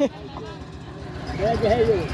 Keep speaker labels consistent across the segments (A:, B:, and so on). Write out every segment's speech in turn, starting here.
A: Grande rei.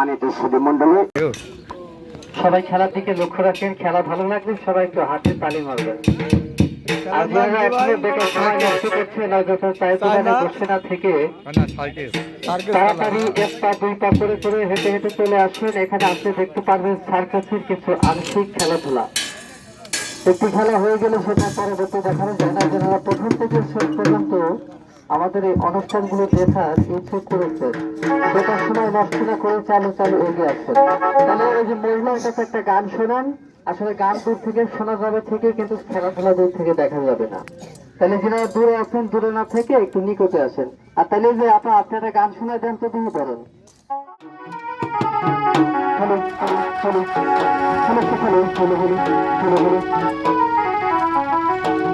B: সম্মানিত সুদী মন্ডলী
C: সবাই খেলার দিকে লক্ষ্য রাখেন খেলা ভালো লাগলে সবাই একটু হাতে তালি মারবেন। এখনও দেখতে পারবেন সার্কাসের কিছু আংশিক খেলাধুলা। একটি খেলা হয়ে গেলে সেটা পরবর্তী দেখানো যায় না। প্রথম থেকে শেষ পর্যন্ত আমাদের এই অনুষ্ঠানগুলো দেখার ইচ্ছুক করেছেন। বেকার সময় নষ্ট না করে চালু চালু এগিয়ে আসছেন। তাহলে ওই যে মহিলার কাছে একটা গান শোনান, আসলে গান দূর থেকে শোনা যাবে থেকে কিন্তু খেলাধুলা দূর থেকে দেখা যাবে না। তাহলে যারা দূরে আছেন, দূরে না থেকে একটু নিকটে আসেন। আর তাহলে যে আপনার আপনারা গান শোনা দেন, তো দিয়ে পারেন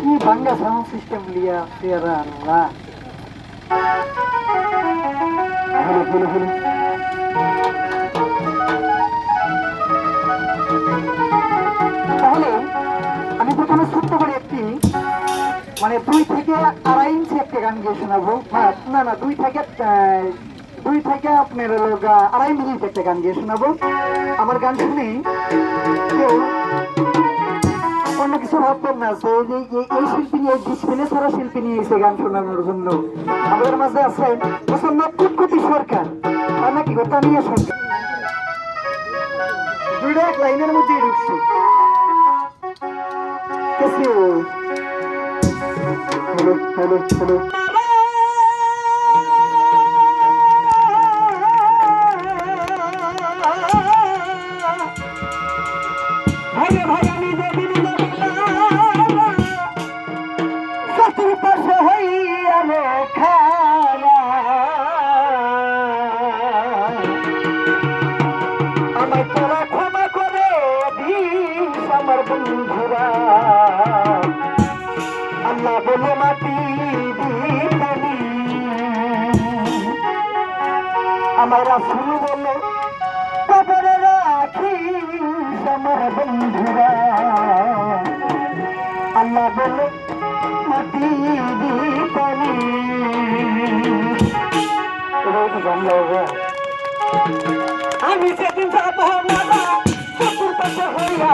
C: কি বাংলা সাউন্ড সিস্টেম লিয়া পেয়ারা আনলা হ্যালো হ্যালো হ্যালো তাহলে আমি প্রথমে ছোট্ট করে একটি মানে দুই থেকে আড়াই ইঞ্চি একটা গান গিয়ে শোনাবো। না না, দুই থেকে দুই থেকে আপনার হলো আড়াই মিনিট একটা গান গিয়ে শোনাবো। আমার গান শুনে কেউ অন্য কিছু ভাবতাম না। যে, এই শিল্পী নিয়ে ডিসপ্লে ছাড়া শিল্পী নিয়ে এসে গান শোনানোর জন্য আমাদের মাঝে আছেন কুটকুটি সরকার। আর নাকি সরকার। এক লাইনের মধ্যেই ঢুকছে।
A: আমার আসুন বলো, কবরে রাখিস আমার বন্ধুরা। আল্লাহ বলে, মাটি দি পানি আমি সেদিন যাব না শ্বশুর পাশে হইয়া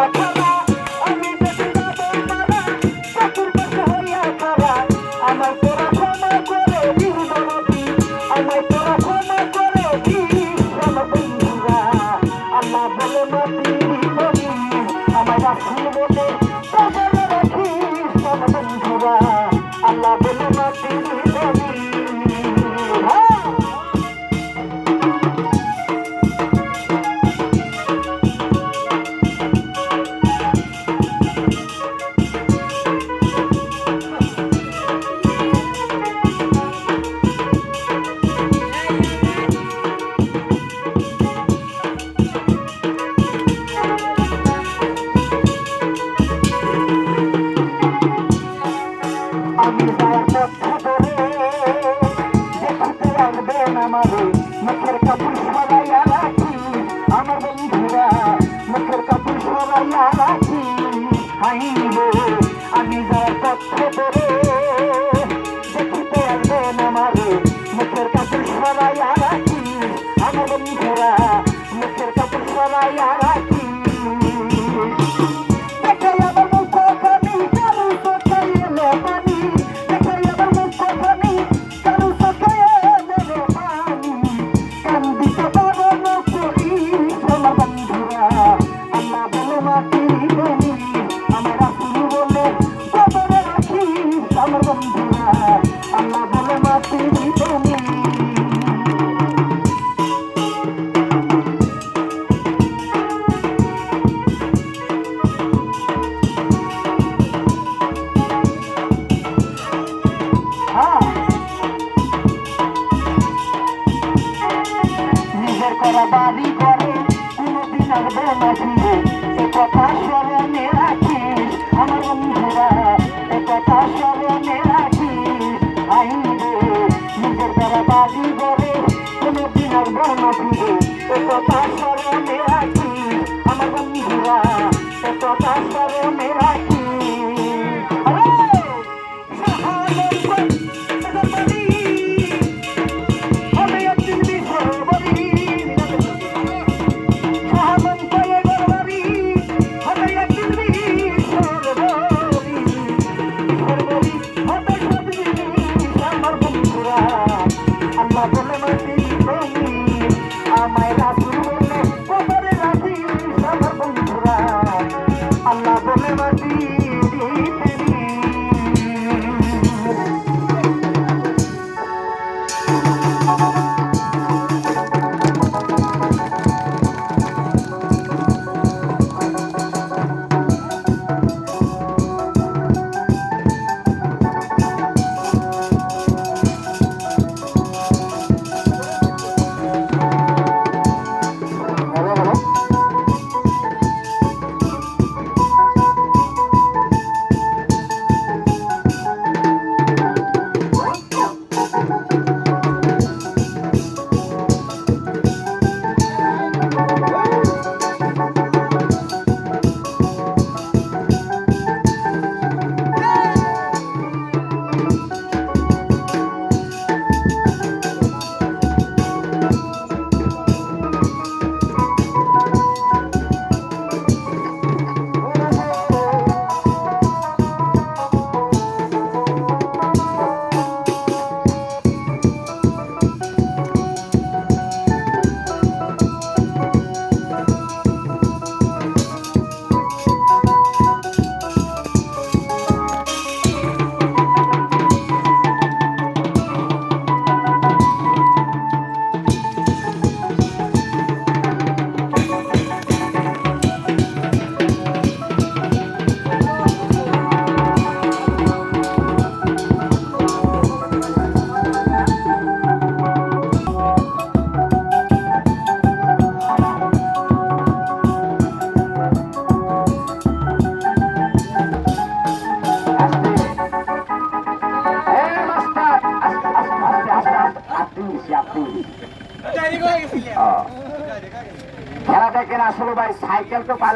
A: আমার বন্ধুরা আল্লাহ বলে
B: মাতৃ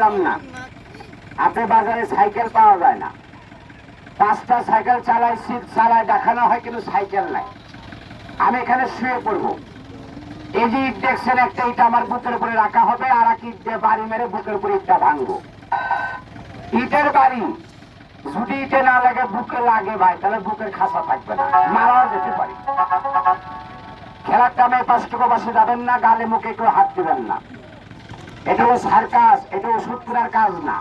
B: পেলাম না। আপনার বাজারে সাইকেল পাওয়া যায় না। পাঁচটা সাইকেল চালাই সিট চালায়, দেখানো হয়, কিন্তু সাইকেল নাই। আমি এখানে শুয়ে পড়ব। এই যে ইট দেখছেন, একটা ইট আমার বুকের উপরে রাখা হবে, আর এক ইট দিয়ে বাড়ি মেরে বুকের উপরে ইটটা ভাঙবো। ইটের বাড়ি, যদি ইটে না লাগে, বুকে লাগে ভাই, তাহলে বুকের খাসা থাকবে না। মারাও যেতে পারি। খেলার টামে পাঁচটুকু বাসে যাবেন না, গালে মুখে কেউ হাত দিবেন না। এটা হলো সার্কাস এটা ওষুধ কাজ না।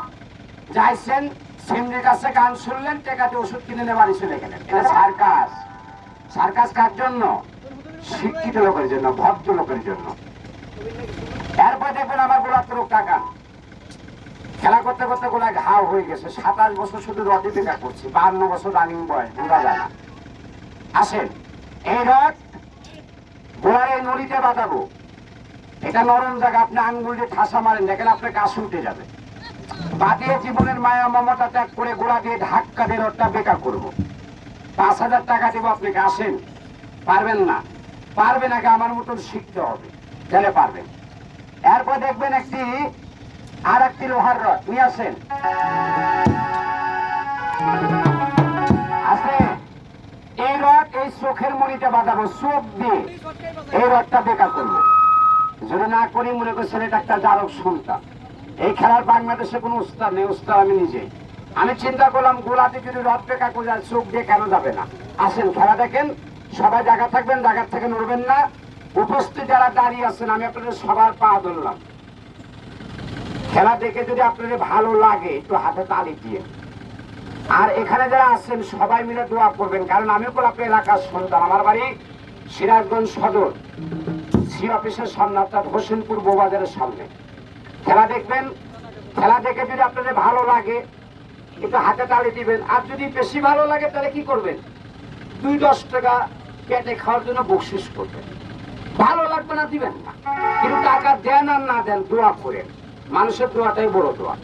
B: যাইছেন, সিমরির কাছে গান শুনলেন, টেকাতে ওষুধ কিনে নিয়ে বাড়ি চলে গেলেন। এটা সার্কাস সার্কাস কার জন্য? শিক্ষিত লোকের জন্য, ভদ্র লোকের জন্য। এরপর দেখবেন আমার গোলাপ রোগ টাকা। খেলা করতে করতে গোলা ঘাও হয়ে গেছে। সাতাশ বছর শুধু রটি টেকা করছি বান্ন বছর রানিং বয়স বোঝা যায় না আসেন, এই রথ গোড়ার এই বাঁধাবো। এটা নরম জায়গা, আপনি আঙ্গুল দিয়ে ঠাসা মারেন, দেখেন আপনার কাশ উঠে যাবে। বাদিয়ে জীবনের মায়া মমতা ত্যাগ করে গোড়া দিয়ে ধাক্কা দিয়ে রথটা বেকার করব। পাঁচ হাজার টাকা দেবো আপনাকে, আসেন। পারবেন না। পারবেন আগে আমার মতন শিখতে হবে। তাহলে পারবেন। এরপর দেখবেন একটি, আর একটি লোহার রথ নিয়ে আসেন। এই রথ এই চোখের মনিতে বাঁধাবো চোখ দিয়ে। এই রথটা বেকার করব। যদি না করি মনে করছেন এটা একটা জারক সন্তান। এই খেলার বাংলাদেশে কোনো উস্তাদ নেই, উস্তাদ আমি নিজে। আমি চিন্তা করলাম গোলাতে যদি রথ করে চোখ দিয়ে কেন যাবে না? আসেন, খেলা দেখেন, সবাই জায়গা থাকবেন, জায়গার থেকে নড়বেন না। উপস্থিত যারা দাঁড়িয়ে আছেন, আমি আপনাদের সবার পা ধরলাম। খেলা দেখে যদি আপনাদের ভালো লাগে, একটু হাতে তালি দিয়ে। আর এখানে যারা আছেন, সবাই মিলে দোয়া করবেন, কারণ আমি গোলাপ এলাকার সন্তান। আমার বাড়ি সিরাজগঞ্জ সদর। সি অফিসের সামনে অর্থাৎ হোসেনপুর বৌবাজারের সামনে। খেলা দেখবেন, খেলা দেখে যদি আপনাদের ভালো লাগে, একটু হাতে তালি দিবেন। আর যদি বেশি ভালো লাগে, তাহলে কি করবেন? দুই দশ টাকা পেটে খাওয়ার জন্য বকশিস করবেন। ভালো লাগবে না, দিবেন না। কিন্তু টাকা দেন আর না দেন, দোয়া করেন। মানুষের দোয়াটাই বড় দোয়া।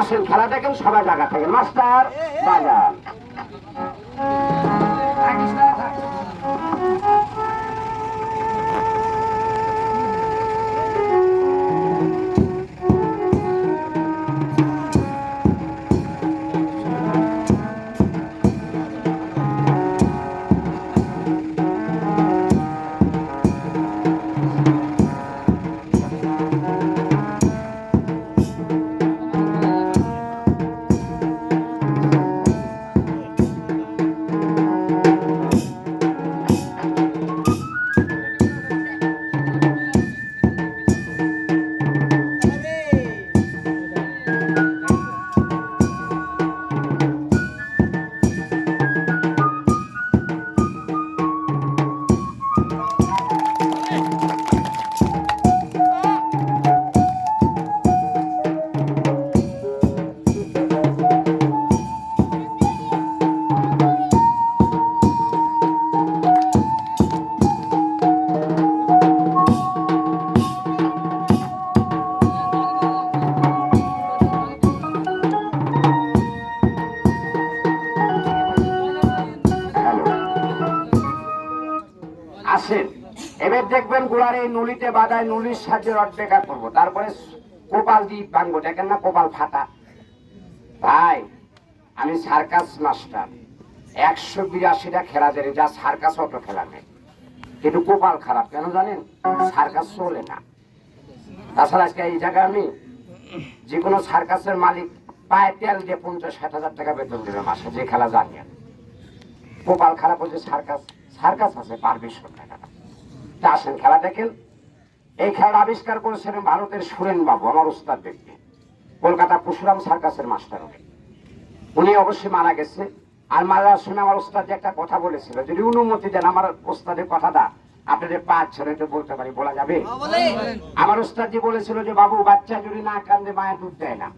B: আসেন, খেলা দেখেন, সবাই জায়গা থাকেন। মাস্টার, বাজান। এবার দেখবেন গোড়ার এই নলিতে বাদায় নলির সাহায্যে রড বেকার করব। তারপরে কোপাল দিয়ে ভাঙবো, দেখেন না কোপাল ফাটা। ভাই, আমি সার্কাস মাস্টার। একশো বিরাশিটা খেলা জানি যা সার্কাস অত খেলা নেই। কিন্তু কোপাল খারাপ, কেন জানেন? সার্কাস চলে না। তাছাড়া আজকে এই জায়গায় আমি যে কোনো সার্কাসের মালিক পায়ে তেল দিয়ে পঞ্চাশ, ষাট হাজার টাকা বেতন দেবে মাসে যে খেলা জানি গোপাল খারাপ হচ্ছে সার্কাস সার্কাস আছে পারমিশন টাকা তা আসেন খেলা দেখেন। এই খেলার আবিষ্কার করেছিলেন ভারতের সুরেন বাবু, আমার উস্তাদ ব্যক্তি। কলকাতা পশুরাম সার্কাসের মাস্টার উনি। উনি অবশ্যই মারা গেছে। আর মারা শুনে আমার ওস্তাদ একটা কথা বলেছিল, যদি অনুমতি দেন আমার ওস্তাদের কথাটা। আপনাদের পাঁচ ছেড়ে তো বলতে পারি বলা যাবে? আমার ওস্তাদ বলেছিল যে বাবু বাচ্চা যদি না কান্দে মায়ের দুধ দেয় না।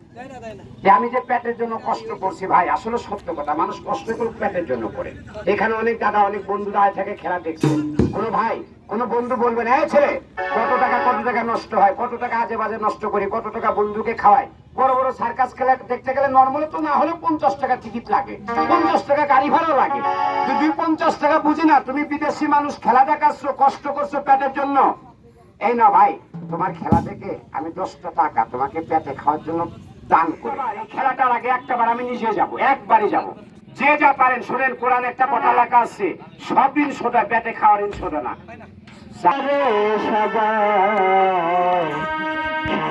B: যে আমি যে পেটের জন্য কষ্ট করছি ভাই আসলে সত্য কথা মানুষ কষ্ট করে পেটের জন্য করে। এখানে অনেক দাদা অনেক বন্ধুরা দাঁড়িয়ে থেকে খেলা দেখছে। কোনো ভাই কোনো বন্ধু বলবেন এই ছেলে কত টাকা কত টাকা নষ্ট হয় কত টাকা আজে বাজে নষ্ট করি কত টাকা বন্ধুকে খাওয়াই? বড় বড় সার্কাস খেলা দেখতে গেলে নর্মালি তো না হলে পঞ্চাশ টাকা টিকিট লাগে। পঞ্চাশ টাকা গাড়ি ভাড়া লাগে। যদি পঞ্চাশ টাকা বুঝি না, তুমি বিদেশি মানুষ, খেলা দেখাচ্ছ, কষ্ট করছ পেটের জন্য। এই না ভাই, তোমার খেলা দেখে আমি দশটা টাকা তোমাকে পেটে খাওয়ার জন্য দান করি। খেলাটার আগে একটা বার আমি নিজে যাব, একবারই যাব। যে যা পারেন, শোনেন, কোরআন একটা কথা লেখা আছে, সব দিন সোদা পেটে খাওয়ার দিন সোদা না।
A: সারে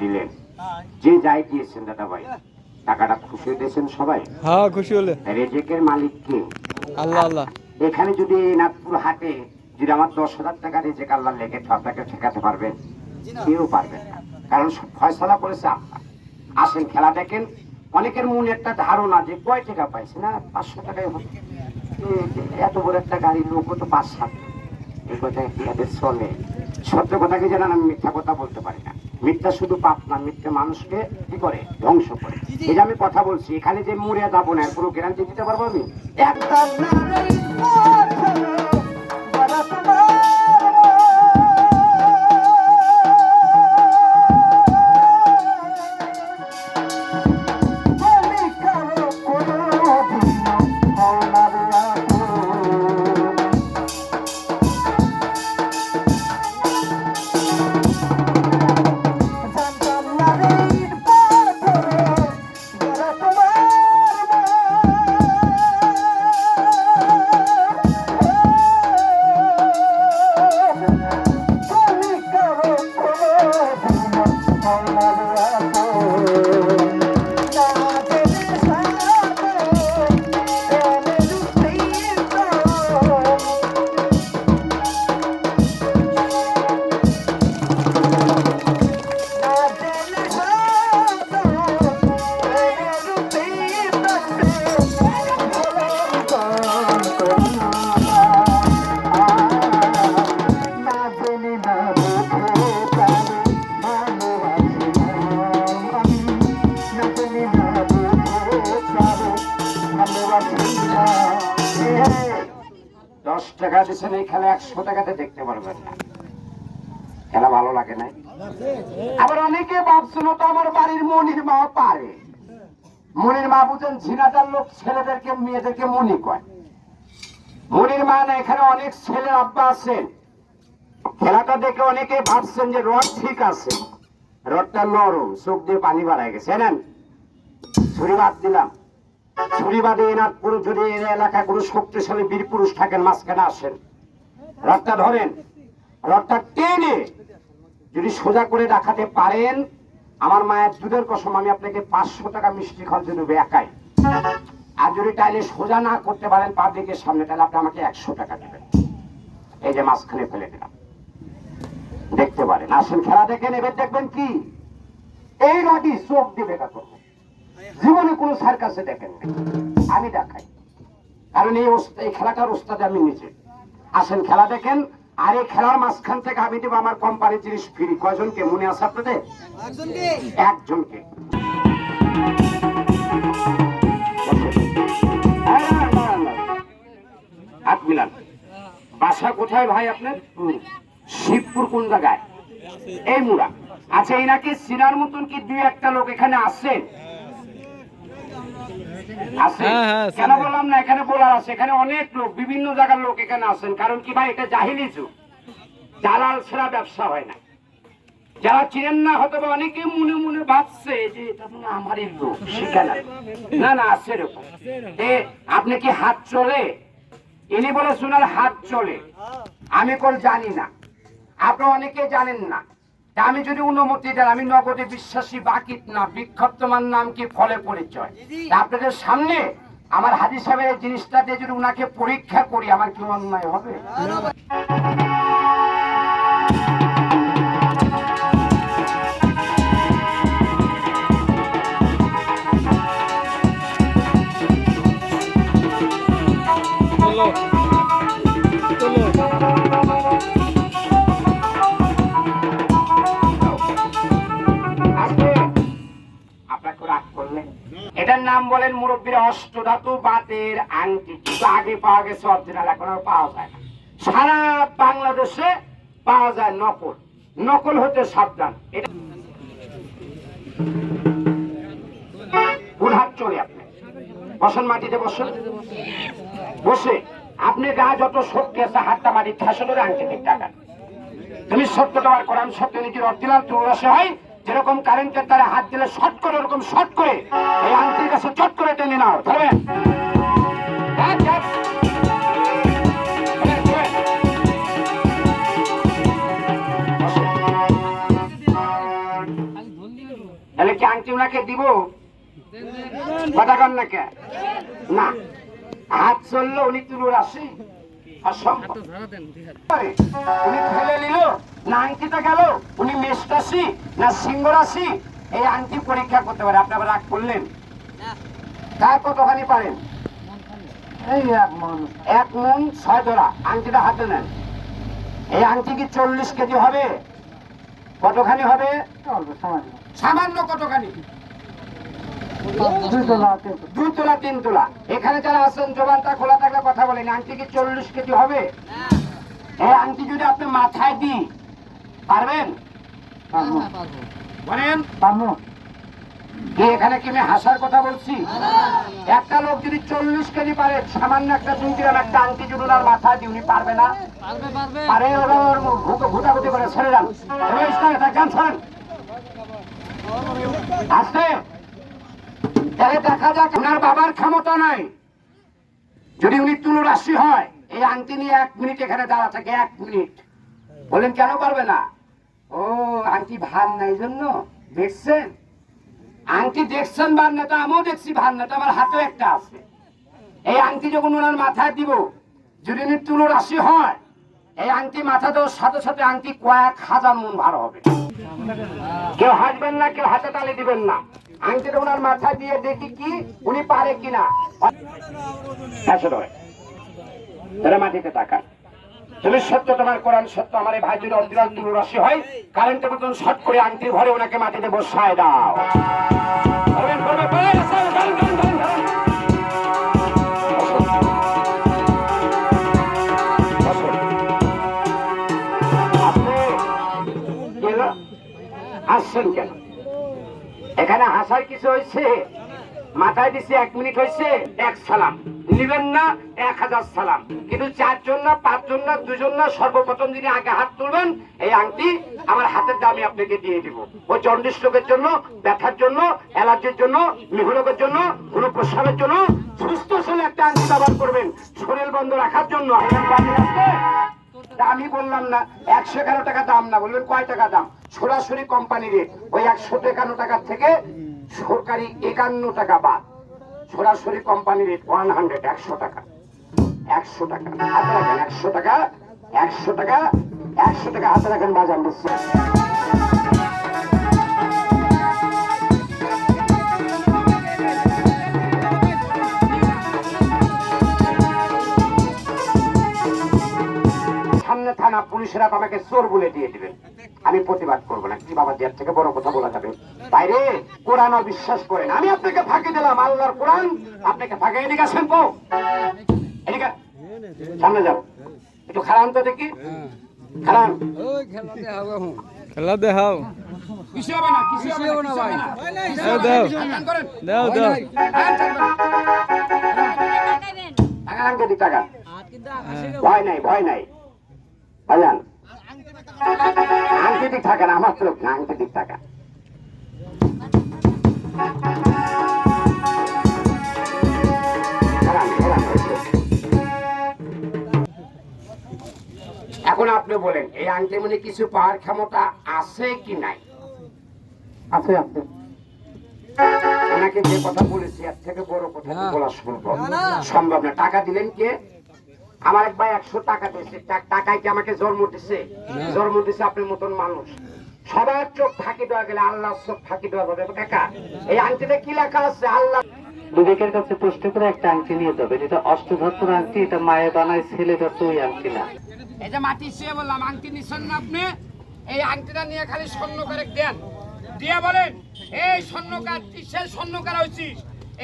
B: দিলেন। যে যাই দিয়েছেন দাদা ভাই টাকাটা খুশি দিয়েছেন সবাই?
D: হ্যাঁ খুশি হলে।
B: রেজেকের মালিক কে
D: আল্লাহ আল্লাহ।
B: এখানে যদি নাগপুর হাটে যদি আমার দশ হাজার টাকা রেজেক আল্লাহ লেগে আপনাকে ঠেকাতে পারবেন? কেউ পারবেন না। কারণ ফয়সলা করেছে আপনার। আসেন খেলা দেখেন। অনেকের মনে একটা ধারণা যে কয় টাকা পাইছে না? পাঁচশো টাকায় হবে। এত বড় একটা গাড়ির লোক তো পাঁচ সাত এই কথা এদের চলে। সত্য কথা কি জানেন? আমি মিথ্যা কথা বলতে পারি না। মিথ্যা শুধু পাপ না মিথ্যা মানুষকে কি করে? ধ্বংস করে। এই যে আমি কথা বলছি এখানে যে মরে যাব না এর কোনো গ্যারান্টি দিতে পারব আমি? একটা দিচ্ছেন এই খেলা একশো টাকাতে দেখতে পারবেন না। খেলা ভালো লাগে না আবার অনেকে ভাবছিল তো আমার বাড়ির মনির মা পারে। মনির মা বুঝেন ঝিনাটার লোক ছেলেদেরকে, মেয়েদেরকে মনি কয়। মনির মা না, এখানে অনেক ছেলে আব্বা আছেন। খেলাটা দেখে অনেকে ভাবছেন যে রড ঠিক আছে। রডটা নরম, চোখ দিয়ে পানি বাড়ায় গেছে। জানেন ছুরি বাদ দিলাম। ছুরি বাদে এনার পুরো যদি এলাকায় কোনো শক্তিশালী বীর পুরুষ থাকেন, মাঝখানে আসেন। রডটা ধরেন। রডটা টেনে যদি সোজা করে দেখাতে পারেন, আমার মায়ের দুধের কসম, আমি আপনাকে পাঁচশো টাকা মিষ্টি জন্য দেবো একাই। আর যদি টাইলে সোজা না করতে পারেন পাবলিকের সামনে তাহলে আপনি আমাকে একশো টাকা দেবেন। এই যে মাঝখানে ফেলে দিলাম। দেখতে পারেন। আসেন খেলা দেখেন এবার দেখবেন কি? এই রডি চোখ দিয়ে বেকা করব। জীবনে কোনো সার্কাসে দেখেন আমি দেখাই। কারণ এই এই খেলাটার ওস্তাদে আমি নিজে। আসেন খেলা দেখেন আর এই খেলার মাঝখান থেকে আমি দেবো আমার কোম্পানির জিনিস ফ্রি। কয়জনকে মনে আছে আপনাদের? একজনকে। হ্যাঁ। হাত মিলান। বাসা কোথায় ভাই আপনার? শিবপুর কোন জায়গায়? এই মুড়া। আচ্ছা এনাকে সিনার মতন কি দুই একটা লোক এখানে আসছে আছে?
D: হ্যাঁ, হ্যাঁ,
B: কেন বললাম না? এখানে বলার আছে। এখানে অনেক লোক বিভিন্ন জায়গার লোক এখানে আছেন। কারণ কি ভাই এটা জাহিলি যুগ। দালাল ছাড়া ব্যবসা হয় না। যারা চিনেন না হয়তো অনেকে মনে মনে ভাবছে যে এটা আমারই লোক সেখানে না না আছে এরকম। আপনি কি হাত চলে? ইনি বলে শোনার হাত চলে। আমি কোন জানি না। আপনি অনেকে জানেন না। আমি যদি অনুমতি দেন আমি নগদে বিশ্বাসী বাকি না বিক্ষোভ তোমার নাম কি ফলে পরিচয়? আপনাদের সামনে আমার হাজি সাহেবের এই জিনিসটা দিয়ে যদি উনাকে পরীক্ষা করি আমার কি অন্যায় হবে? এটার নাম বলেন মুরব্বীরা, অষ্টধাতু বাতের আংটি। কিন্তু আগে পাওয়া গেছে অরিজিনাল, এখন আর পাওয়া যায় না। সারা বাংলাদেশে পাওয়া যায় নকল। নকল হতে সাবধান। এটা হাত চলে আপনি। গা যত শক্তি আছে, হাতটা মাটি ঠাসে আংটি ঠিক টাকা তুমি সত্য নিজের অরিজিনাল তুলসে হয় যেরকম কারেন্টের দ্বারা হাত দিলে শর্ট করে, ওরকম শর্ট করে এই আংটির কাছে চট করে টেনে নাও, ধরবেন। বসেন। তাহলে কি আংটি ওনাকে দিব কথা কন না কে না হাত চলল, উনি তুলুর আসে। উনি ফেলে নিল না আংটিটা গেল উনি মেষ রাশি না সিংহ রাশি এই আংটি পরীক্ষা করতে পারে আপনি আবার রাগ করলেন? তার কতখানি পারেন? এই এক মন এক মন ছয় ধরা আংটিটা হাতে নেন। এই আংটি কি চল্লিশ কেজি হবে? কতখানি হবে? সামান্য কতখানি? দুই তোলা তিন তোলা এখানে যারা আছেন জবানটা খোলা থাকলে কথা বলেন। আংটি কি চল্লিশ কেজি হবে? এই আংটি যদি আপনি মাথায় দিই পারবেন? বলেন? এখানে কি আমি হাসার কথা বলছি? একটা লোক যদি চল্লিশ কেজি পারে সামান্য একটা চুঙ্কিরাম একটা আংটি যদি আর মাথায় দিই উনি পারবে না? পারে ওর ঘুটাঘুটি করে ছেড়ে যান। থাক, যান আসতে তাহলে দেখা যাক ওনার বাবার ক্ষমতা নাই। যদি উনি তুলো রাশি হয়, এই আংটি নিয়ে এক মিনিট এখানে দাঁড়া থাকে, এক মিনিট। বলেন, কেন পারবে না? ও, আংটি ভার নাই জন্য, দেখছেন? আংটি দেখছেন ভার না তো আমিও দেখছি ভার না তো আমার হাতেও একটা আছে। এই আংটি যখন ওনার মাথায় দিব, যদি উনি তুলো রাশি হয়, এই আংটি মাথা দেওয়ার সাথে সাথে আংটি কয়েক হাজার মন ভার হবে। কেউ হাসবেন না, কেউ হাতে তালি দিবেন না। আংটিটা ওনার মাথায় দিয়ে দেখি কি উনি পারে কিনা। তারা মাটিতে টাকা তুমি সত্য তোমার কোরআন সত্য, আমার এই ভাই যদি অরিজিনাল তুলো রাশি হয় কারেন্টের মতন শর্ট করে আংটি ঘরে ওনাকে মাটিতে বসায় দাও। আসছেন কেন? এখানে হাসার কিছু হয়েছে? মাথায় দিছে এক মিনিট হয়েছে, এক সালাম। নিবেন না, এক হাজার সালাম। কিন্তু চারজন না, পাঁচজন না, দুজন না, সর্বপ্রথম যিনি আগে হাত তুলবেন, এই আংটি আমার হাতের দামে আপনাকে দিয়ে দিব। ওই জন্ডিস রোগের জন্য, ব্যথার জন্য, অ্যালার্জির জন্য মিহুরোগের জন্য কোনো প্রস্রাবের জন্য সুস্থ শরীরে একটা আংটি ব্যবহার করবেন। শরীর বন্ধ রাখার জন্য। আমি বললাম না, একশো এগারো টাকা দাম না, বলবেন কয় টাকা দাম? সরাসরি কোম্পানি রেট ওই একশো একান্ন টাকার থেকে সরকারি একান্ন টাকা বাদ। সরাসরি কোম্পানি রেট ওয়ান হান্ড্রেড একশো টাকা। একশো টাকা। হাতে রাখেন একশো টাকা একশো টাকা একশো টাকা। হাতে রাখেন বাজার সামনে থানা পুলিশেরা আমাকে চোর বলে দিয়ে দিবেন আমি প্রতিবাদ করব না কি বাবা জের থেকে বড় কথা বলা যাবে বাইরে কোরআন বিশ্বাস করেন আমি আপনাকে ফাঁকি দিলাম আল্লাহর কোরআন আপনাকে ফাঁকে এদিকে আসেন তো এদিকে সামনে যাও একটু খারান তো দেখি খারান
D: খেলা দেখাও
B: কিছু হবে না কিছু হবে না, কিছু
D: দাও দাও
B: হাত টান করেন।
D: দাও দাও
B: হাত টান করেন। আঙ্কে দিক টাকা ভয় নাই ভয় নাই ভাইজান আংটি দিক থাকেন আমার লোক না আংটি। এখন আপনি বলেন এই আংটি মানে কিছু পাওয়ার ক্ষমতা আছে কি নাই?
C: আছে আপনি
B: ওনাকে যে কথা বলেছি এর থেকে বড় কথা বলা সম্ভব
E: না, না।
B: সম্ভব না। টাকা দিলেন কে? আমার এক ভাই একশো টাকা দিয়েছে। টাকায় কি আমাকে জন্ম দিছে? জন্ম দিছে আপনার মতন মানুষ। সবার চোখ ফাঁকি দেওয়া গেলে আল্লাহ চোখ ফাঁকি দেওয়া যাবে। কাকা এই আংটিতে কি লেখা আছে? আল্লাহ
C: বিবেকের কাছে প্রশ্ন করে একটা আংটি নিয়ে যাবেন এটা অষ্টধাতুর আংটি এটা মায়ে বানায় ছেলেটা তো ওই আংটি না।
B: এই যে মাটি শুয়ে বললাম আংটি নিচ্ছেন না আপনি? এই আংটিটা নিয়ে খালি স্বর্ণ করে দেন। দিয়ে বলেন এই স্বর্ণকার কিসের স্বর্ণকার হয়েছিস?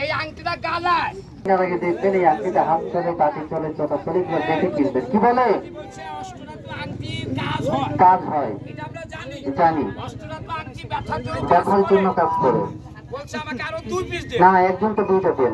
B: এই আংটিটা গালায়।
C: তার দেখবেন এই আংটিটা হাত চলে বাটি চলে চটা চলে দেখে কিনবেন কি বলে?
B: বলছে অষ্টধাতু আংটির কাজ হয়। জানি। ব্যথার জন্য কাজ করে। আমাকে
C: না একজন তো দুইটা দেন